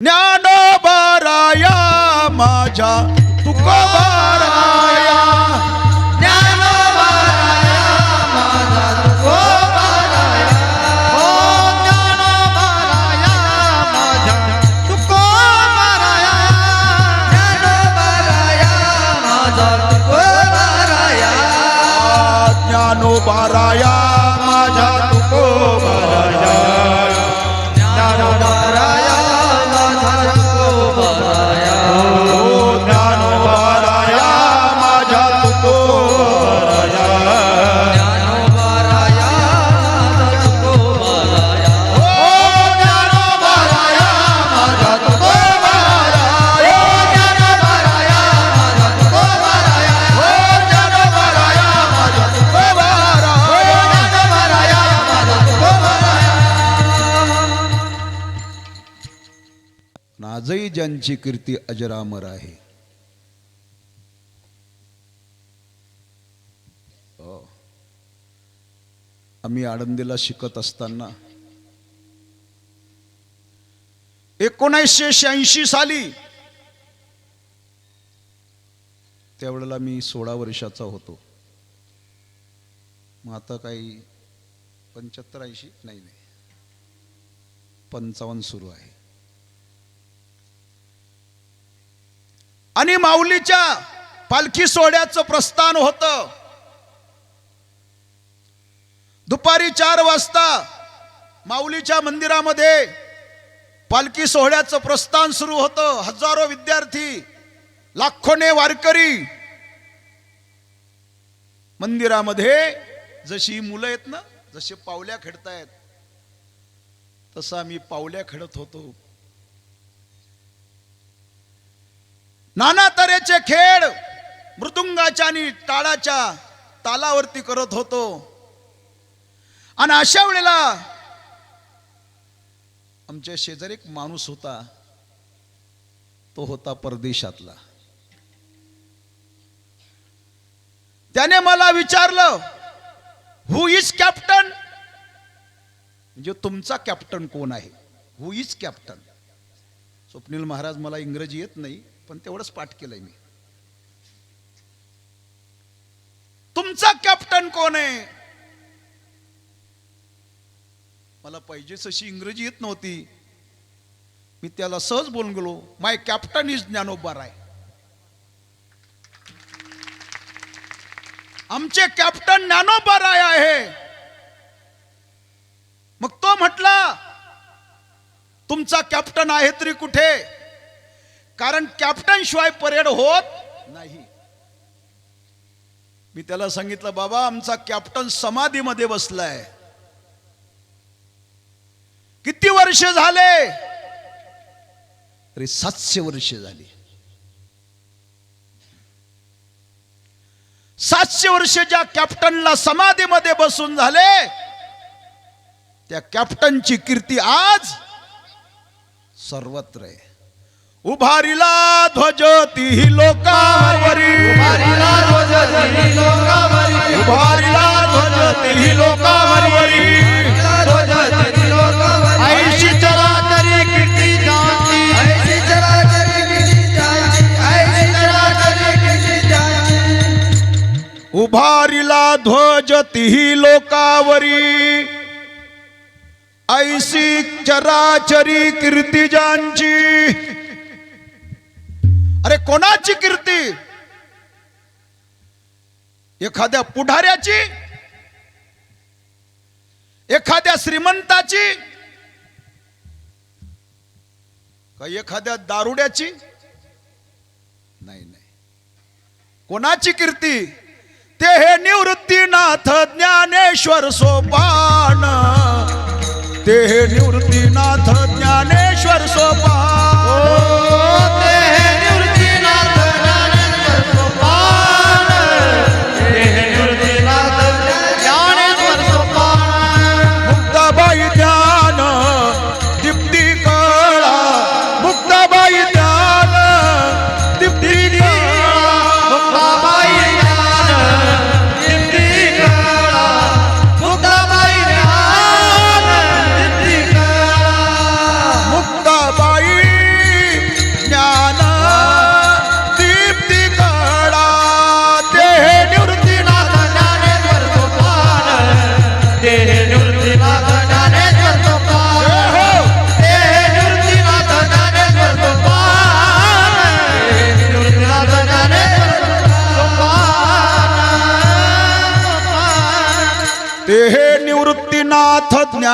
ज्ञानोबराया माझ्या तुकोबाराया त्यांची कीर्ती अजरामर आहे. आम्ही आळंदीला शिकत असताना एकोणीसशे शहाऐंशी साली त्यावेळेला मी सोळा वर्षाचा होतो. मग आता काही पंच्याहत्तर ऐंशी नाही नाही. पंचावन्न सुरू आहे. आणि माऊलीच्या पालखी सोहळ्याचं प्रस्थान होतं. दुपारी चार वाजता माऊलीच्या मंदिरामध्ये पालखी सोहळ्याचं प्रस्थान सुरू होतं. हजारो विद्यार्थी लाखोने वारकरी मंदिरामध्ये जशी मुलं आहेत ना जसे पावल्या खेळतायत तसा आम्ही पावल्या खेळत होतो. नाना तऱ्हेचे खेळ मृदुंगाच्या आणि टाळाच्या तालावरती करत होतो. आणि अशा वेळेला आमच्या शेजारी एक माणूस होता. तो होता परदेशातला. त्याने मला विचारलं हु इज कॅप्टन म्हणजे तुमचा कॅप्टन कोण आहे? Who is captain Swapnil Maharaj मला इंग्रजी येत नाही. पण तेवढंच पाठ केलंय मी. तुमचा कॅप्टन कोण आहे? मला पाहिजे अशी इंग्रजी येत नव्हती. मी त्याला सहज बोलून गेलो my captain is Dnyanoba Rai आमचे कॅप्टन ज्ञानोबा राय आहे. मग तो म्हटला तुमचा कॅप्टन आहे तरी कुठे? कारण कॅप्टन शिवाय परेड होत नाही. मी त्याला सांगितलं बाबा आमचा कॅप्टन समाधीमध्ये बसलाय. किती वर्ष झाले? अरे सातशे वर्ष झाली. सातशे वर्ष ज्या कॅप्टनला समाधीमध्ये बसून झाले त्या कॅप्टनची कीर्ती आज सर्वत्र आहे. उभारिला ध्वज ती लोकावरी। उभारिला ध्वज ती लोकावरी। ऐशी चराचरी कीर्ती उभारिला ध्वज ती लोकावरी। ऐशी चराचरी कीर्ती ज्यांची अरे कोणाची कीर्ती? एखाद्या पुढाऱ्याची? एखाद्या श्रीमंताची? का एखाद्या दारुड्याची? नाही नाही. कोणाची कीर्ती? ते हे निवृत्तीनाथ ज्ञानेश्वर सोपान. ते हे निवृत्तीनाथ ज्ञानेश्वर सोपान.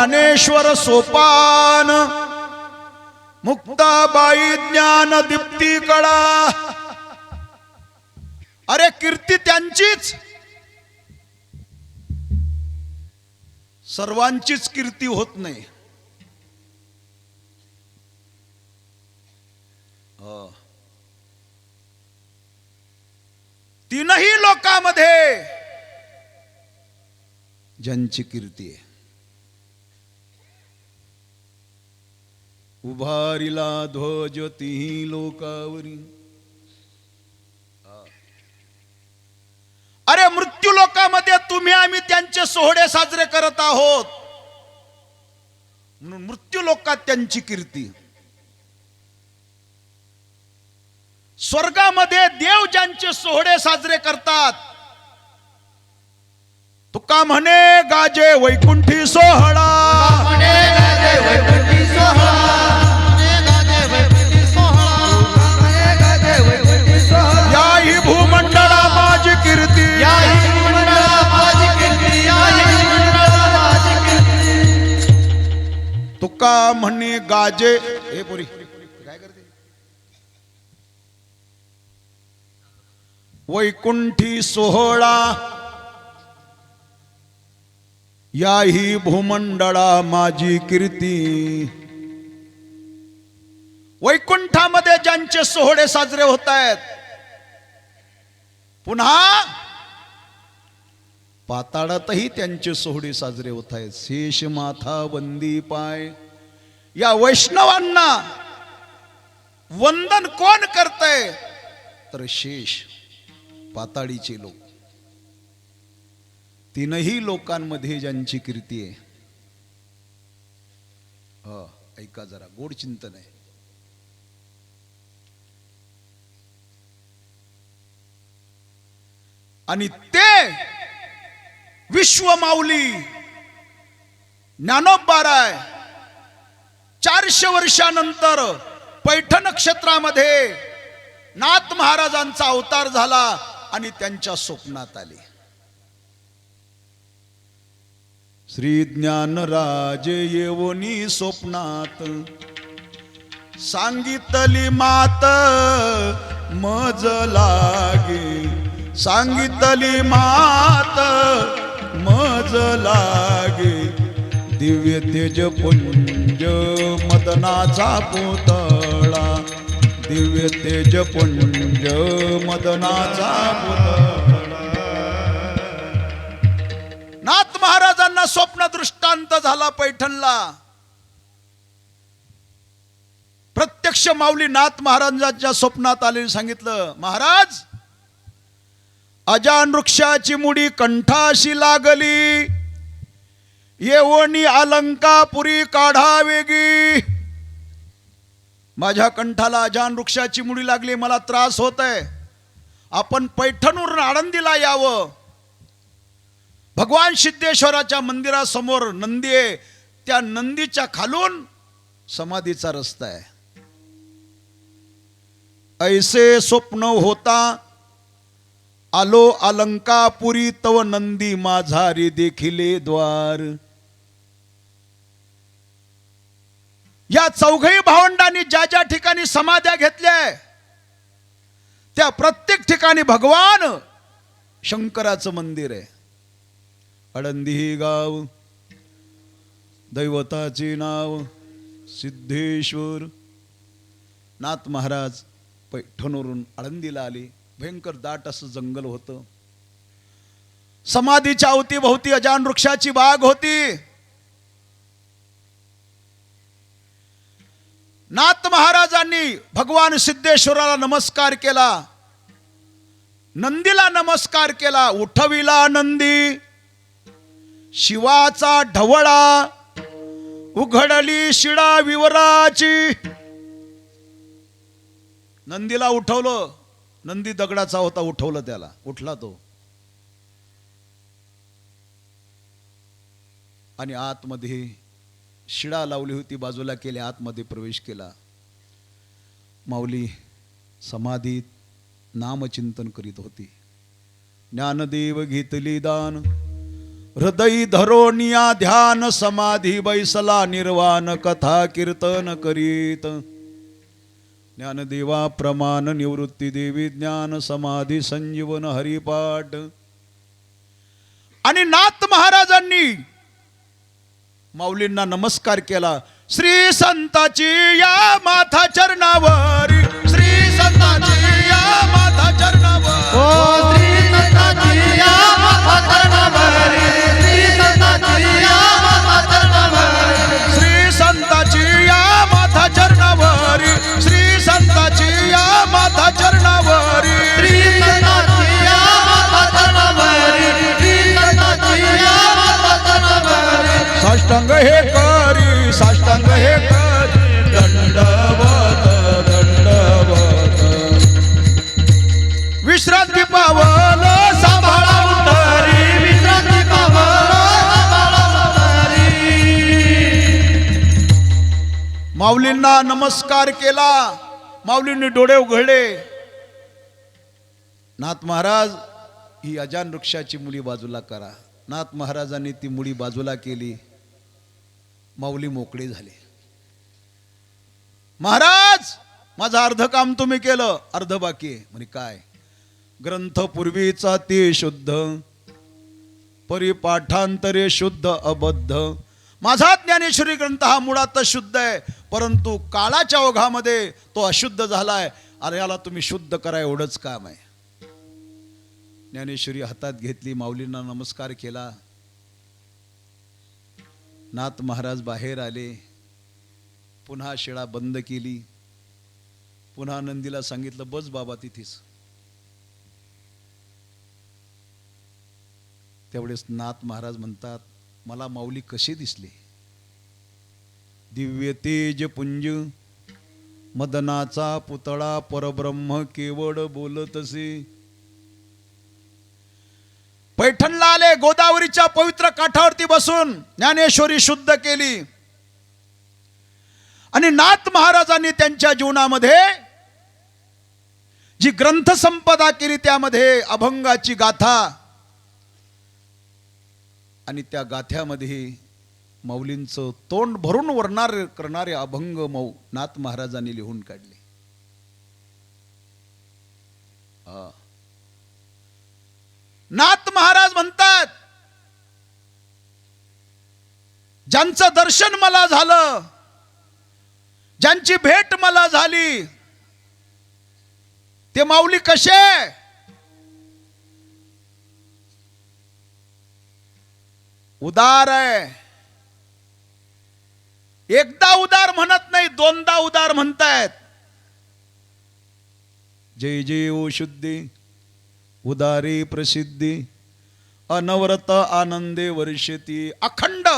ज्ञानेश्वर सोपान मुक्ताबाई ज्ञान दीप्ती कळा अरे कीर्ती त्यांचीच. सर्वांचीच कीर्ती होत नाही. हो. तीनही लोकांमध्ये ज्यांची कीर्ती आहे. उभारिला ध्वज तिही लोकावरी. अरे मृत्यू लोकामध्ये तुम्ही आम्ही त्यांचे सोहळे साजरे करत आहोत. म्हणून मृत्यू लोकात त्यांची कीर्ती. स्वर्गामध्ये देव ज्यांचे सोहळे साजरे करतात तुका म्हणे गाजे वैकुंठी सोहळा. म्हणे गाजे वैकुंठी सोहळा. तुका म्हणे गाजे? हे पोरी काय करते? वैकुंठी सोहळा. याही भूमंडळा माझी कीर्ती. वैकुंठामध्ये ज्यांचे सोहळे साजरे होत आहेत पुन्हा पाताळातही त्यांचे सोहळे साजरे होत आहेत शेष माथा बंदी पाय. या वैष्णवांना वंदन कोण करतय? तर शेष पाताळीचे लोक. तीनही लोकांमध्ये ज्यांची कीर्ती आहे. ऐका जरा गोड चिंतन आहे. आणि ते विश्व माऊली ज्ञानोबाराय चारशे वर्षानंतर पैठण क्षेत्रामध्ये नाथ महाराजांचा अवतार झाला आणि त्यांच्या स्वप्नात आले. श्री ज्ञानराज येवनी स्वप्नात सांगितली मात मज लागे. सांगितली मात मज लागे. दिव्य तेज पुंज मदनाचा पुतळा. दिव्य तेज पुंज मदनाचा पुतळा. नाथ महाराजांना स्वप्न दृष्टांत झाला पैठणला. प्रत्यक्ष माऊली नाथ महाराजांच्या स्वप्नात आले सांगितलं महाराज अजान वृक्षाची मुडी कंठाशी लागली. येवणी अलंकापुरी काढा वेगी माझ्या कंठाला अजान वृक्षाची मुडी लागली मला त्रास होत आहे आपण पैठणवरून आळंदीला यावं. भगवान सिद्धेश्वराच्या मंदिरासमोर नंदी आहे. त्या नंदीच्या खालून समाधीचा रस्ता आहे. ऐसे स्वप्न होता आलो अलंकापुरी तव नंदी माझारी देखिले द्वार. या चौघही भावंडांनी ज्या ज्या ठिकाणी समाध्या घेतल्या त्या प्रत्येक ठिकाणी भगवान शंकराचं मंदिर आहे. आळंदी गाव दैवताचे नाव सिद्धेश्वर. नाथ महाराज पैठणवरून आळंदीला आले. भयंकर दाट असं जंगल होतं. समाधीच्या अवतीभोवती अजान वृक्षाची बाग होती. नाथ महाराजांनी भगवान सिद्धेश्वराला नमस्कार केला नंदीला नमस्कार केला उठविला नंदी शिवाचा ढवळा उघडली शिडा विवराची. नंदीला उठवलं नंदी दगडाचा होता उठवलं त्याला उठला तो. आणि आतमध्ये शिडा लावली होती बाजूला केली आतमध्ये प्रवेश केला. माऊली समाधीत नामचिंतन करीत होती. ज्ञानदेव घेतली दान हृदयी धरोनिया ध्यान समाधी बैसला निर्वाण कथा कीर्तन करीत. ज्ञानदेवा प्रमाण निवृत्ती देवी ज्ञान समाधी संजीवन हरिपाठ. आणि नाथ महाराजांनी माऊलींना नमस्कार केला. श्री संताची या माथा चरणावर. श्री संताची या माथा चरणावर. श्री संताची या माथा चरणावर. माऊलींना नमस्कार केला. माऊलींनी डोळे उघडले. नाथ महाराज ही अजान वृक्षाची मुली बाजूला करा. नाथ महाराजांनी ती मुली बाजूला केली. माऊली मोकळे झाले. महाराज माझं अर्ध काम तुम्ही केलं अर्ध बाकी म्हणजे म्हणे काय? ग्रंथ पूर्वीचा ते शुद्ध परिपाठांतरे शुद्ध अबद्ध माझा ज्ञानेश्वरी ग्रंथ हा मुळातच शुद्ध आहे परंतु काळाच्या ओघामध्ये तो अशुद्ध झालाय. अरे याला तुम्ही शुद्ध करा एवढंच काम आहे. ज्ञानेश्वरी हातात घेतली माऊलींना नमस्कार केला. नाथ महाराज बाहेर आले. पुन्हा शिळा बंद केली. पुन्हा नंदीला सांगितलं बस बाबा तिथेच. त्यावेळेस नाथ महाराज म्हणतात मला माऊली कसे दिसले? दिव्य तेज पुंज मदनाचा पुतळा परब्रह्म केवळ बोलतसे पैठणला आले गोदावरीच्या पवित्र काठावरती बसून ज्ञानेश्वरी शुद्ध केली. आणि नाथ महाराजांनी त्यांच्या जीवनामध्ये जी ग्रंथ संपदा केली त्यामध्ये अभंगाची गाथा आणि त्या गाथ्यामध्ये माऊलींचं तोंड भरून वरणार करणारे अभंग मऊ नाथ महाराजांनी लिहून काढले. नाथ महाराज म्हणतात ज्यांचं दर्शन मला झालं ज्यांची भेट मला झाली ते माऊली कसे? उदार आहे. एकदा उदार म्हणत नाही दोनदा उदार म्हणतायत. जय जय ओ शुद्धी उदारी प्रसिद्धी अनवरत आनंदे वर्षती अखंड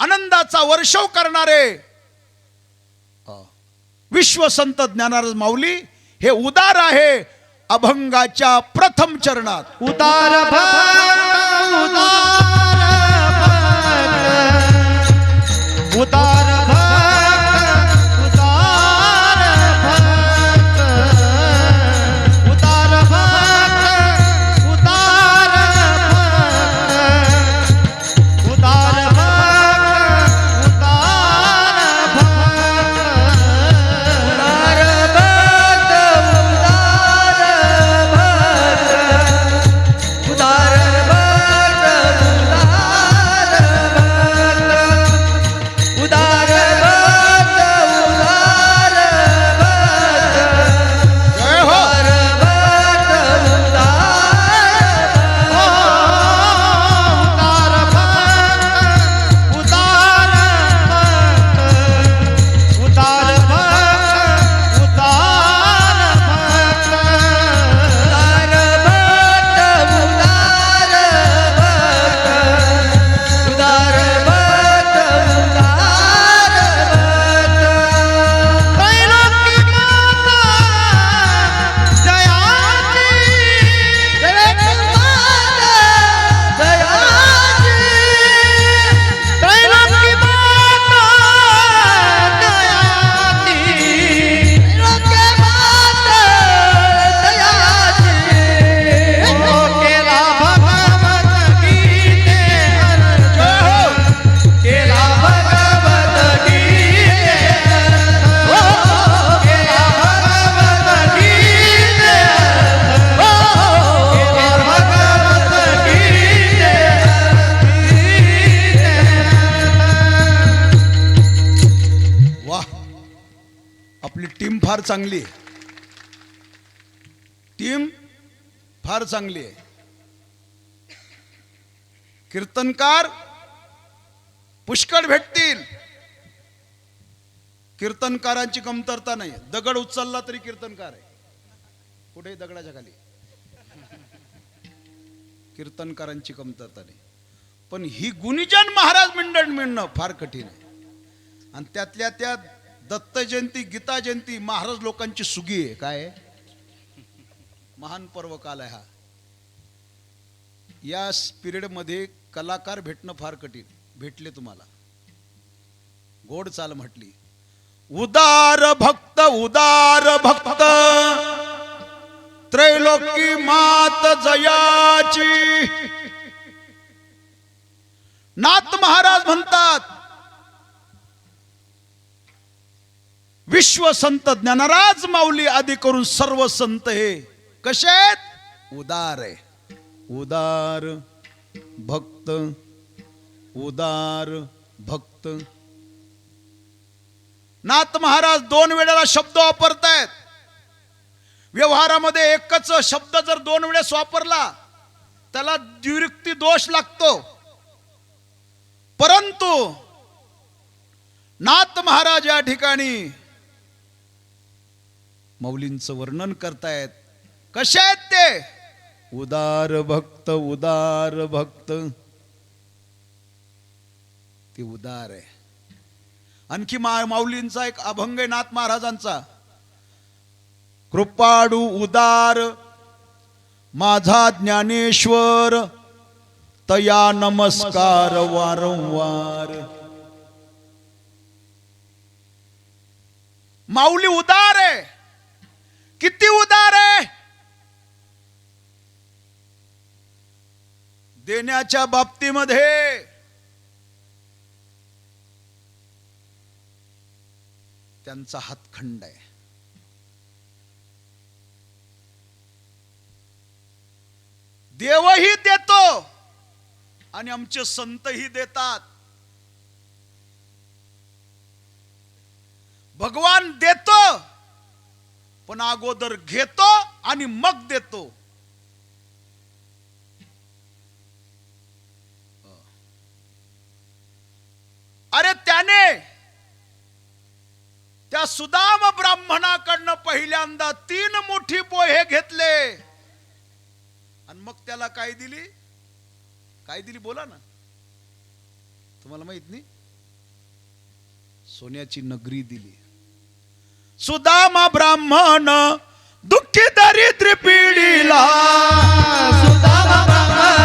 आनंदाचा वर्षव करणारे. विश्वसंत ज्ञानाराज माऊली हे उदार आहे अभंगाच्या प्रथम चरणात. उदार उदार puta. चांगली आहे. टीम फार चांगली आहे. कीर्तनकार पुष्कळ भेटतील. कीर्तनकारांची कमतरता नाही. दगड उचलला तरी कीर्तनकार आहे. कुठेही दगडाच्या खाली. कीर्तनकारांची कमतरता नाही. पण ही गुणीजन महाराज मंडळ मिळणं फार कठीण आहे. आणि त्यातल्या त्यात दत्त जयंती गीता जयंती महाराज लोकांची सुगी आहे. काय महान पर्व काल आहे हा. या पिरियडमध्ये कलाकार भेटणं फार कठीण. भेटले तुम्हाला. गोड चाल म्हटली. उदार भक्त उदार भक्त. त्रैलोकी मात जयाची. नाथ महाराज म्हणतात विश्व संत ज्ञानराज माऊली आदी करून सर्व संत हे कसे आहेत? उदार आहे. उदार भक्त उदार भक्त. नाथ महाराज दोन वेळेला शब्द वापरतायत. व्यवहारामध्ये एकच शब्द जर दोन वेळेस वापरला त्याला द्विरुक्ती दोष लागतो. परंतु नाथ महाराज या ठिकाणी मौलींचं वर्णन करतायत. कसे आहेत ते? उदार भक्त उदार भक्त. ते उदार आहे. आणखी मा माऊलींचा एक अभंग आहे नाथ महाराजांचा. कृपाडू उदार माझा ज्ञानेश्वर तया नमस्कार वारंवार. माऊली उदार आहे. किती उदार आहे. देण्याच्या बाबतीमध्ये त्यांचा हातखंड आहे. देवही देतो आणि आमचे संतही देतात. भगवान देतो पण अगोदर घेतो आणि मग देतो. अरे त्याने त्या सुदाम ब्राह्मणाकडनं पहिल्यांदा तीन मुठी पोहे घेतले. आणि मग त्याला काय दिली? काय दिली बोला ना. तुम्हाला माहीत नाही? सोन्याची नगरी दिली. सुदामा ब्राह्मण दुःखी दारिद्र्य पिढीला. सुदामा ब्राह्मण